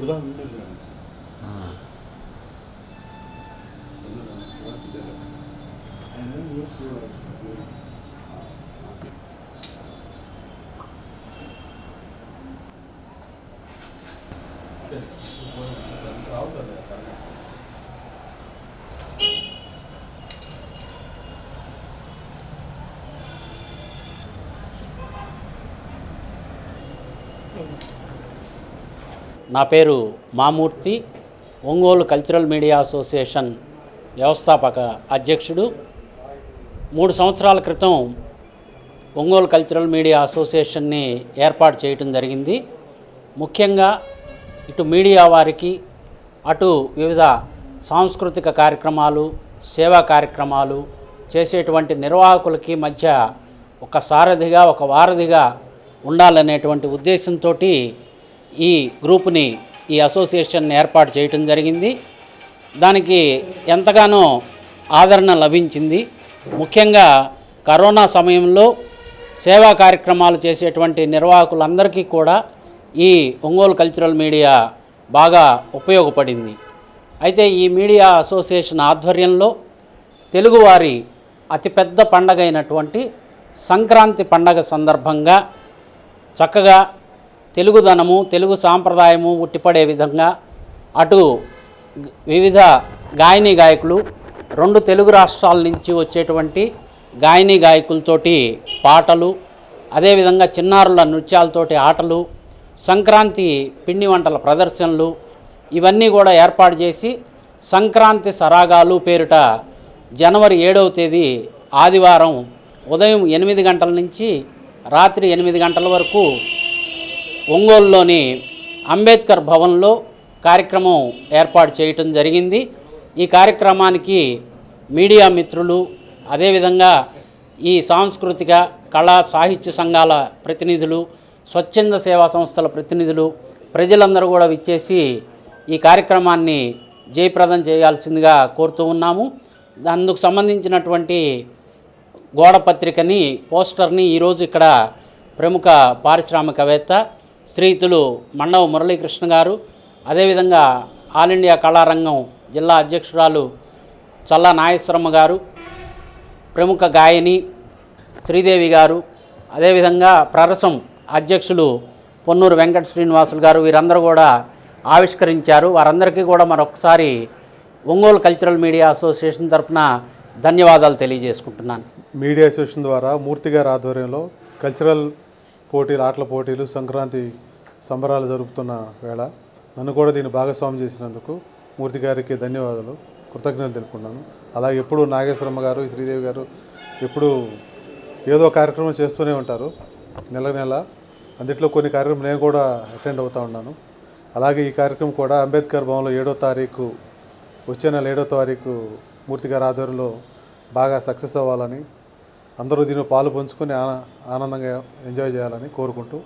不知道那个。嗯。哎，能能吃吧？对，是活的，能搞着的。嗯。నా పేరు Mamurthy Ongole cultural media association వ్యవస్థాపక అధ్యక్షుడు. మూడు సంవత్సరాల క్రితం ఒంగోలు కల్చరల్ మీడియా అసోసియేషన్ని ఏర్పాటు చేయటం జరిగింది. ముఖ్యంగా ఇటు మీడియా వారికి అటు వివిధ సాంస్కృతిక కార్యక్రమాలు సేవా కార్యక్రమాలు చేసేటువంటి నిర్వాహకులకి మధ్య ఒక సారథిగా ఒక వారధిగా ఉండాలనేటువంటి ఉద్దేశంతో ఈ గ్రూపుని ఈ అసోసియేషన్ ఏర్పాటు చేయటం జరిగింది. దానికి ఎంతగానో ఆదరణ లభించింది. ముఖ్యంగా కరోనా సమయంలో సేవా కార్యక్రమాలు చేసేటువంటి నిర్వాహకులందరికీ కూడా ఈ ఒంగోలు కల్చరల్ మీడియా బాగా ఉపయోగపడింది. అయితే ఈ మీడియా అసోసియేషన్ ఆధ్వర్యంలో తెలుగువారి అతిపెద్ద పండగ అయినటువంటి సంక్రాంతి పండగ సందర్భంగా చక్కగా తెలుగుదనము తెలుగు సాంప్రదాయము ఉట్టిపడే విధంగా అటు వివిధ గాయని గాయకులు రెండు తెలుగు రాష్ట్రాల నుంచి వచ్చేటువంటి గాయని గాయకులతోటి పాటలు అదేవిధంగా చిన్నారుల నృత్యాలతోటి ఆటలు సంక్రాంతి పిండి వంటల ప్రదర్శనలు ఇవన్నీ కూడా ఏర్పాటు చేసి సంక్రాంతి సరాగాలు పేరిట జనవరి ఏడవ తేదీ ఆదివారం ఉదయం ఎనిమిది గంటల నుంచి రాత్రి ఎనిమిది గంటల వరకు ఒంగోలులోని అంబేద్కర్ భవన్లో కార్యక్రమం ఏర్పాటు చేయటం జరిగింది. ఈ కార్యక్రమానికి మీడియా మిత్రులు అదేవిధంగా ఈ సాంస్కృతిక కళా సాహిత్య సంఘాల ప్రతినిధులు స్వచ్ఛంద సేవా సంస్థల ప్రతినిధులు ప్రజలందరూ కూడా విచ్చేసి ఈ కార్యక్రమాన్ని జయప్రదం చేయాల్సిందిగా కోరుతూ ఉన్నాము. అందుకు సంబంధించినటువంటి గోడ పత్రికని పోస్టర్ని ఈరోజు ఇక్కడ ప్రముఖ పారిశ్రామికవేత్త శ్రీతులు మండవ మురళీకృష్ణ గారు అదేవిధంగా ఆల్ ఇండియా కళారంగం జిల్లా అధ్యక్షురాలు చల్లా నాగేశ్వరమ్మ గారు ప్రముఖ గాయని శ్రీదేవి గారు అదేవిధంగా ప్రరసం అధ్యక్షులు పొన్నూరు వెంకట శ్రీనివాసులు గారు వీరందరూ కూడా ఆవిష్కరించారు. వారందరికీ కూడా మరొకసారి ఒంగోలు కల్చరల్ మీడియా అసోసియేషన్ తరఫున ధన్యవాదాలు తెలియజేసుకుంటున్నాను. మీడియా అసోసియేషన్ ద్వారా మూర్తి గారి ఆధ్వర్యంలో కల్చరల్ పోటీలు ఆటల పోటీలు సంక్రాంతి సంబరాలు జరుపుతున్న వేళ నన్ను కూడా దీన్ని భాగస్వామ్యం చేసినందుకు మూర్తి గారికి ధన్యవాదాలు. కృతజ్ఞతలు తెలుపుకున్నాను అలాగే ఎప్పుడు నాగేశ్వరమ్మ గారు శ్రీదేవి గారు ఎప్పుడు ఏదో కార్యక్రమం చేస్తూనే ఉంటారు. నెల నెల అందుట్లో కొన్ని కార్యక్రమం నేను కూడా అటెండ్ అవుతూ ఉన్నాను. అలాగే ఈ కార్యక్రమం కూడా అంబేద్కర్ భవన్లో ఏడో తారీఖు వచ్చే నెల ఏడో తారీఖు మూర్తి గారి ఆధ్వర్యంలో బాగా సక్సెస్ అవ్వాలని అందరూ దీనిలో పాలు పంచుకొని ఆన ఆనందంగా ఎంజాయ్ చేయాలని కోరుకుంటూ